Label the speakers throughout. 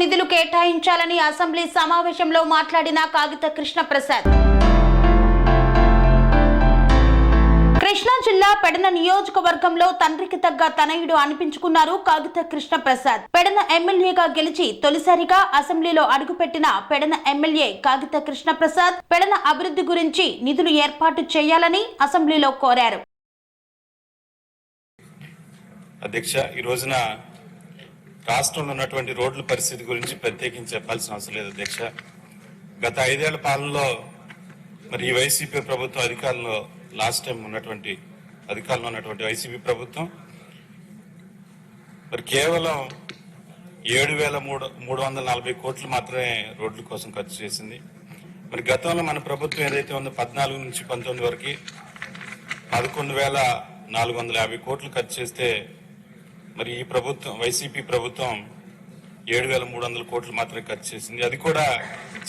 Speaker 1: నిధులు కేటాయించాలని అసెంబ్లీ సమావేశంలో మాట్లాడిన కాగిత కృష్ణప్రసాద్. కృష్ణా జిల్లా పెడన నియోజకవర్గంలో తండ్రికి తగ్గ తనయుడు అనిపించుకున్నారు కాగిత కృష్ణప్రసాద్. పెడన ఎమ్మెల్యేగా గెలిచి తొలిసారిగా అసెంబ్లీలో అడుగుపెట్టిన పెడన ఎమ్మెల్యే కాగిత కృష్ణప్రసాద్ పెడన అభివృద్ధి గురించి నిధులు ఏర్పాటు చేయాలని అసెంబ్లీలో కోరారు.
Speaker 2: అధ్యక్ష ఈ రోజున రాష్ట్రంలో ఉన్నటువంటి రోడ్ల పరిస్థితి గురించి ప్రత్యేకించి చెప్పాల్సిన అవసరం లేదు అధ్యక్ష. గత ఐదేళ్ళ పాలనలో మరి ఈ వైసీపీ ప్రభుత్వం అధికారంలో లాస్ట్ టైం ఉన్నటువంటి అధికారంలో ఉన్నటువంటి వైసీపీ ప్రభుత్వం మరి కేవలం ఏడు వేల మూడు మూడు వందల నలభై కోట్లు మాత్రమే రోడ్ల కోసం ఖర్చు చేసింది. మరి గతంలో మన ప్రభుత్వం ఏదైతే ఉందో పద్నాలుగు నుంచి పంతొమ్మిది వరకు పదకొండు వేల నాలుగు వందల యాభై కోట్లు ఖర్చు చేస్తే మరి ఈ ప్రభుత్వం వైసీపీ ప్రభుత్వం ఏడు వేల మూడు వందల కోట్లు మాత్రమే ఖర్చు చేసింది. అది కూడా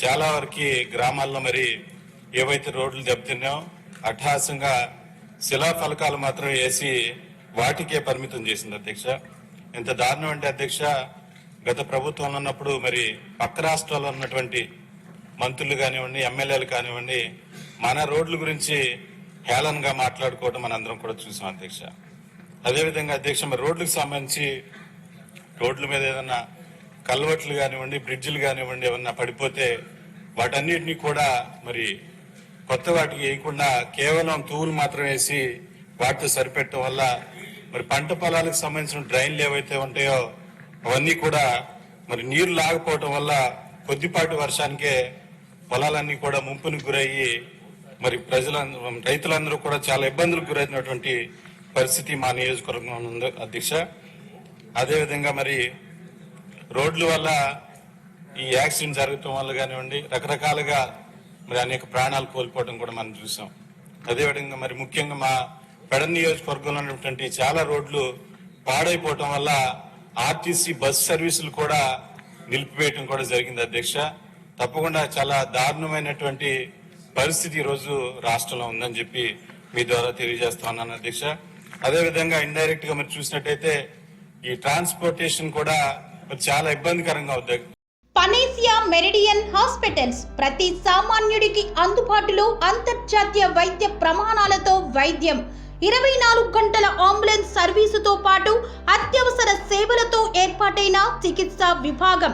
Speaker 2: చాలా వరకు గ్రామాల్లో మరి ఏవైతే రోడ్లు దెబ్బతిన్నాయో అట్టహాసంగా శిలా ఫలకాలు మాత్రమే వేసి వాటికే పరిమితం చేసింది అధ్యక్ష. ఎంత దారుణం అంటే అధ్యక్ష గత ప్రభుత్వంలో ఉన్నప్పుడు మరి పక్క రాష్ట్రాల్లో ఉన్నటువంటి మంత్రులు కానివ్వండి ఎమ్మెల్యేలు కానివ్వండి మన రోడ్ల గురించి హేళనగా మాట్లాడుకోవడం మనందరం కూడా చూసాం అధ్యక్ష. అదేవిధంగా అధ్యక్ష మరి రోడ్లకు సంబంధించి రోడ్ల మీద ఏదన్నా కల్వట్లు కానివ్వండి బ్రిడ్జిలు కానివ్వండి ఏమన్నా పడిపోతే వాటన్నిటిని కూడా మరి కొత్త వాటికి వేయకుండా కేవలం తూవులు మాత్రం వేసి వాటితో సరిపెట్టడం వల్ల మరి పంట పొలాలకు సంబంధించిన డ్రైన్లు ఏవైతే ఉంటాయో అవన్నీ కూడా మరి నీరు లాగపోవటం వల్ల కొద్దిపాటి వర్షానికే పొలాలన్నీ కూడా ముంపునికి గురయ్యి మరి ప్రజల రైతులందరూ కూడా చాలా ఇబ్బందులకు గురైనటువంటి పరిస్థితి మా నియోజకవర్గంలో ఉంది అధ్యక్ష. అదేవిధంగా మరి రోడ్ల వల్ల ఈ యాక్సిడెంట్ జరగటం వల్ల కానివ్వండి రకరకాలుగా మరి అనేక ప్రాణాలు కోల్పోవడం కూడా మనం చూసాం. అదేవిధంగా మరి ముఖ్యంగా మా పెడ నియోజకవర్గంలో ఉన్నటువంటి చాలా రోడ్లు పాడైపోవటం వల్ల ఆర్టీసీ బస్ సర్వీసులు కూడా నిలిపివేయటం కూడా జరిగింది అధ్యక్ష. తప్పకుండా చాలా దారుణమైనటువంటి పరిస్థితి ఈరోజు రోజు రాష్ట్రంలో ఉందని చెప్పి మీ ద్వారా తెలియజేస్తా ఉన్నాను అధ్యక్ష. అదేవిధంగా ఇండైరెక్ట్గా మీరు చూసినట్టయితే ఈ ట్రాన్స్పోర్టేషన్ కూడా చాలా ఇబ్బందికరంగా అవుతుంది
Speaker 1: పనేసియా మెరిడియన్ హాస్పిటల్స్ ప్రతి సామాన్యుడికి అందుబాటులో అంతర్జాతీయ వైద్య ప్రమాణాలతో వైద్యం. ఇరవై నాలుగు గంటల అంబులెన్స్ సర్వీసుతో పాటు అత్యవసర సేవలతో ఏర్పాటైన చికిత్సా విభాగం.